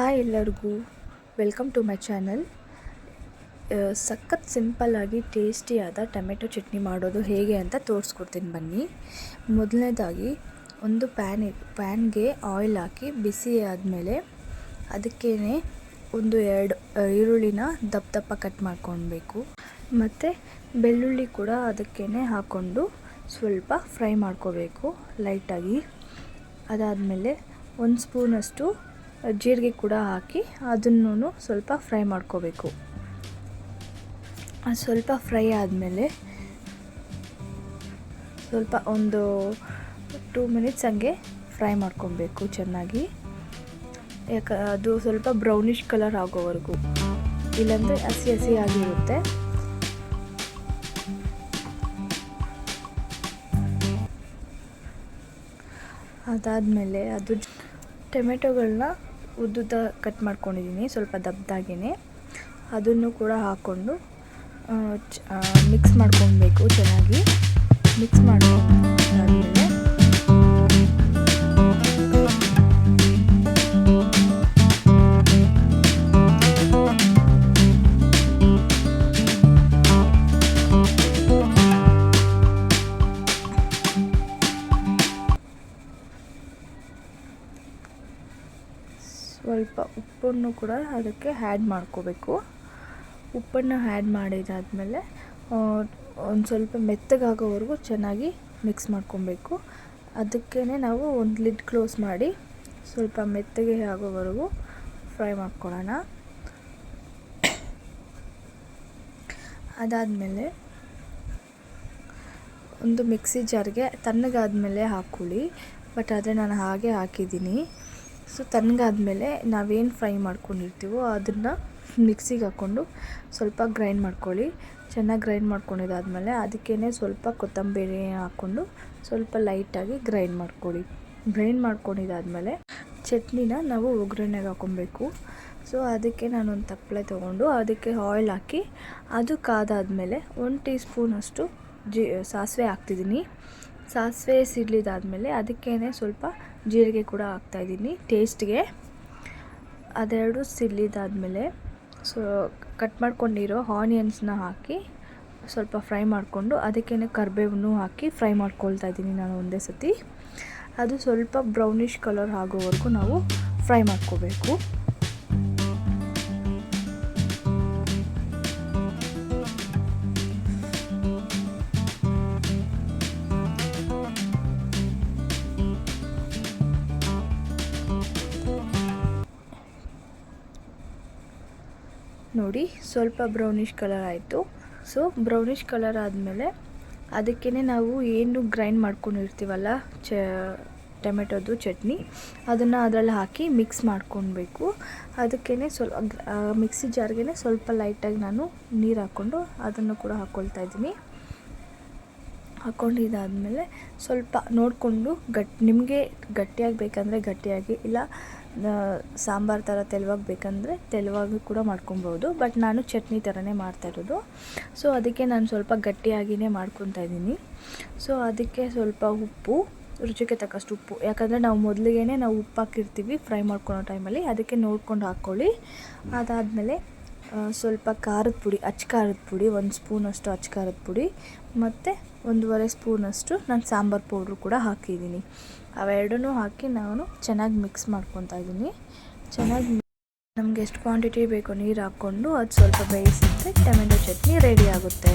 Hi ಎಲ್ಲರಿಗೂ. Welcome to my channel ಸಖತ್ ಸಿಂಪಲ್ಲಾಗಿ ಟೇಸ್ಟಿಯಾದ ಟೊಮೆಟೊ ಚಟ್ನಿ ಮಾಡೋದು ಹೇಗೆ ಅಂತ ತೋರಿಸ್ಕೊಡ್ತೀನಿ ಬನ್ನಿ. ಮೊದಲನೇದಾಗಿ ಒಂದು ಪ್ಯಾನ್ ಪ್ಯಾನ್ಗೆ ಆಯಿಲ್ ಹಾಕಿ ಬಿಸಿ ಆದಮೇಲೆ ಅದಕ್ಕೇ ಒಂದು ಎರಡು ಈರುಳ್ಳಿನ ದಪ್ಪ ದಪ್ಪ ಕಟ್ ಮಾಡ್ಕೊಳ್ಬೇಕು. ಮತ್ತು ಬೆಳ್ಳುಳ್ಳಿ ಕೂಡ ಅದಕ್ಕೇ ಹಾಕ್ಕೊಂಡು ಸ್ವಲ್ಪ ಫ್ರೈ ಮಾಡ್ಕೋಬೇಕು ಲೈಟಾಗಿ ಅದಾದಮೇಲೆ ಒಂದು ಸ್ಪೂನಷ್ಟು ಜೀರಿಗೆ ಕೂಡ ಹಾಕಿ ಅದನ್ನು ಸ್ವಲ್ಪ ಫ್ರೈ ಮಾಡ್ಕೋಬೇಕು. ಸ್ವಲ್ಪ ಫ್ರೈ ಆದಮೇಲೆ ಸ್ವಲ್ಪ ಒಂದು ಟೂ ಮಿನಿಟ್ಸ್ ಹಂಗೆ ಫ್ರೈ ಮಾಡ್ಕೊಬೇಕು ಚೆನ್ನಾಗಿ. ಯಾಕೆ, ಅದು ಸ್ವಲ್ಪ ಬ್ರೌನಿಷ್ ಕಲರ್ ಆಗೋವರೆಗೂ. ಇಲ್ಲಾಂದರೆ ಹಸಿ ಹಸಿ ಆಗಿರುತ್ತೆ. ಅದಾದಮೇಲೆ ಅದು ಟೊಮೆಟೊಗಳನ್ನ ಉದ್ದುದ್ದ ಕಟ್ ಮಾಡ್ಕೊಂಡಿದ್ದೀನಿ ಸ್ವಲ್ಪ ದಪ್ಪದಾಗೇ ಅದನ್ನು ಕೂಡ ಹಾಕ್ಕೊಂಡು ಮಿಕ್ಸ್ ಮಾಡ್ಕೊಬೇಕು ಚೆನ್ನಾಗಿ. ಮಿಕ್ಸ್ ಮಾಡ್ಕೊಂಡಾದ್ಮೇಲೆ ಸ್ವಲ್ಪ ಉಪ್ಪನ್ನು ಕೂಡ ಅದಕ್ಕೆ ಹ್ಯಾಡ್ ಮಾಡ್ಕೋಬೇಕು. ಉಪ್ಪನ್ನು ಆ್ಯಡ್ ಮಾಡಿದಾದಮೇಲೆ ಒಂದು ಸ್ವಲ್ಪ ಮೆತ್ತಗಾಗೋವರೆಗೂ ಚೆನ್ನಾಗಿ ಮಿಕ್ಸ್ ಮಾಡ್ಕೊಬೇಕು. ಅದಕ್ಕೇ ನಾವು ಒಂದು ಲಿಡ್ ಕ್ಲೋಸ್ ಮಾಡಿ ಸ್ವಲ್ಪ ಮೆತ್ತಗೆ ಆಗೋವರೆಗೂ ಫ್ರೈ ಮಾಡ್ಕೊಳ್ಳೋಣ. ಅದಾದಮೇಲೆ ಒಂದು ಮಿಕ್ಸಿ ಜಾರ್ಗೆ ತಣ್ಣಗಾದ್ಮೇಲೆ ಹಾಕ್ಕೊಳ್ಳಿ. ಬಟ್ ಆದರೆ ನಾನು ಹಾಗೆ ಹಾಕಿದ್ದೀನಿ. ಸೊ ತಣ್ಣಗಾದ್ಮೇಲೆ ನಾವೇನು ಫ್ರೈ ಮಾಡ್ಕೊಂಡಿರ್ತೀವೋ ಅದನ್ನು ಮಿಕ್ಸಿಗೆ ಹಾಕ್ಕೊಂಡು ಸ್ವಲ್ಪ ಗ್ರೈಂಡ್ ಮಾಡ್ಕೊಳ್ಳಿ. ಚೆನ್ನಾಗಿ ಗ್ರೈಂಡ್ ಮಾಡ್ಕೊಂಡಿದ್ದಾದಮೇಲೆ ಅದಕ್ಕೇ ಸ್ವಲ್ಪ ಕೊತ್ತಂಬರಿ ಹಾಕ್ಕೊಂಡು ಸ್ವಲ್ಪ ಲೈಟಾಗಿ ಗ್ರೈಂಡ್ ಮಾಡ್ಕೊಳ್ಳಿ. ಗ್ರೈಂಡ್ ಮಾಡ್ಕೊಂಡಿದ್ದಾದಮೇಲೆ ಚಟ್ನಿನ ನಾವು ಒಗ್ಗರಣೆಗೆ ಹಾಕ್ಕೊಬೇಕು. ಸೊ ಅದಕ್ಕೆ ನಾನೊಂದು ತಪ್ಪಲೆ ತೊಗೊಂಡು ಅದಕ್ಕೆ ಆಯಿಲ್ ಹಾಕಿ ಅದು ಕಾದಾದಮೇಲೆ ಒಂದು ಟೀ ಸ್ಪೂನಷ್ಟು ಜಿ, ಸಾಸಿವೆ ಹಾಕ್ತಿದ್ದೀನಿ ಸಾಸಿವೆ ಸಿಡ್ಲಿದಾದಮೇಲೆ ಅದಕ್ಕೇ ಸ್ವಲ್ಪ ಜೀರಿಗೆ ಕೂಡ ಹಾಕ್ತಾಯಿದ್ದೀನಿ ಟೇಸ್ಟ್ಗೆ. ಅದೆರಡು ಸಿಡ್ಲಿದಾದಮೇಲೆ ಸೊ, ಕಟ್ ಮಾಡ್ಕೊಂಡಿರೋ ಆನಿಯನ್ಸ್ನ ಹಾಕಿ ಸ್ವಲ್ಪ ಫ್ರೈ ಮಾಡಿಕೊಂಡು ಅದಕ್ಕೇ ಕರಿಬೇವನ್ನು ಹಾಕಿ ಫ್ರೈ ಮಾಡ್ಕೊಳ್ತಾ ಇದ್ದೀನಿ ನಾನು ಒಂದೇ ಸತಿ. ಅದು ಸ್ವಲ್ಪ ಬ್ರೌನಿಷ್ ಕಲರ್ ಆಗೋವರೆಗೂ ನಾವು ಫ್ರೈ ಮಾಡ್ಕೋಬೇಕು. ನೋಡಿ, ಸ್ವಲ್ಪ ಬ್ರೌನಿಷ್ ಕಲರ್ ಆಯಿತು. ಸೊ ಬ್ರೌನಿಷ್ ಕಲರ್ ಆದಮೇಲೆ ಅದಕ್ಕೇ ನಾವು ಏನು ಗ್ರೈಂಡ್ ಮಾಡ್ಕೊಂಡಿರ್ತೀವಲ್ಲ, ಚ, ಟೊಮೆಟೊದು ಚಟ್ನಿ, ಅದನ್ನು ಅದರಲ್ಲಿ ಹಾಕಿ ಮಿಕ್ಸ್ ಮಾಡ್ಕೊಳ್ಬೇಕು ಅದಕ್ಕೇ ಸ್ವಲ್ಪ ಮಿಕ್ಸಿ ಜಾರ್ಗೆ ಸ್ವಲ್ಪ ಲೈಟಾಗಿ ನಾನು ನೀರು ಹಾಕ್ಕೊಂಡು ಅದನ್ನು ಕೂಡ ಹಾಕ್ಕೊಳ್ತಾ ಇದ್ದೀನಿ. ಹಾಕ್ಕೊಂಡಿದ್ದಾದಮೇಲೆ ಸ್ವಲ್ಪ ನೋಡಿಕೊಂಡು ಗಟ್, ನಿಮಗೆ ಗಟ್ಟಿಯಾಗಿ ಬೇಕಂದರೆ ಗಟ್ಟಿಯಾಗಿ, ಇಲ್ಲ ಸಾಂಬಾರು ಥರ ತೆಳುವಾಗಿ ಬೇಕಂದರೆ ತೆಳುವಾಗಿ ಕೂಡ ಮಾಡ್ಕೊಬೋದು. ಬಟ್ ನಾನು ಚಟ್ನಿ ಥರನೇ ಮಾಡ್ತಾಯಿರೋದು ಸೊ, ಅದಕ್ಕೆ ನಾನು ಸ್ವಲ್ಪ ಗಟ್ಟಿಯಾಗಿಯೇ ಮಾಡ್ಕೊತಾ ಇದ್ದೀನಿ. ಸೊ, ಅದಕ್ಕೆ ಸ್ವಲ್ಪ ಉಪ್ಪು, ರುಚಿಗೆ ತಕ್ಕಷ್ಟು ಉಪ್ಪು. ಯಾಕಂದರೆ ನಾವು ಮೊದಲಿಗೆ ನಾವು ಉಪ್ಪು ಹಾಕಿರ್ತೀವಿ ಫ್ರೈ ಮಾಡ್ಕೊಳೋ ಟೈಮಲ್ಲಿ. ಅದಕ್ಕೆ ನೋಡ್ಕೊಂಡು ಹಾಕ್ಕೊಳ್ಳಿ ಅದಾದಮೇಲೆ ಸ್ವಲ್ಪ ಖಾರದ ಪುಡಿ, ಅಚ್ಚ ಖಾರದ ಪುಡಿ, ಒಂದು ಸ್ಪೂನಷ್ಟು ಅಚ್ಚ ಖಾರದ ಪುಡಿ, ಮತ್ತು ಒಂದೂವರೆ ಸ್ಪೂನಷ್ಟು ನಾನು ಸಾಂಬಾರು ಪೌಡ್ರು ಕೂಡ ಹಾಕಿದ್ದೀನಿ. ಅವೆರಡನ್ನೂ ಹಾಕಿ ನಾನು ಚೆನ್ನಾಗಿ ಮಿಕ್ಸ್ ಮಾಡ್ಕೊತಾ ಇದ್ದೀನಿ. ಚೆನ್ನಾಗಿ ನಮ್ಗೆ ಎಷ್ಟು ಕ್ವಾಂಟಿಟಿ ಬೇಕೋ ನೀರು ಹಾಕ್ಕೊಂಡು ಅದು ಸ್ವಲ್ಪ ಬೇಯಿಸಿದ್ರೆ ಟೊಮೆಟೊ ಚಟ್ನಿ ರೆಡಿ ಆಗುತ್ತೆ.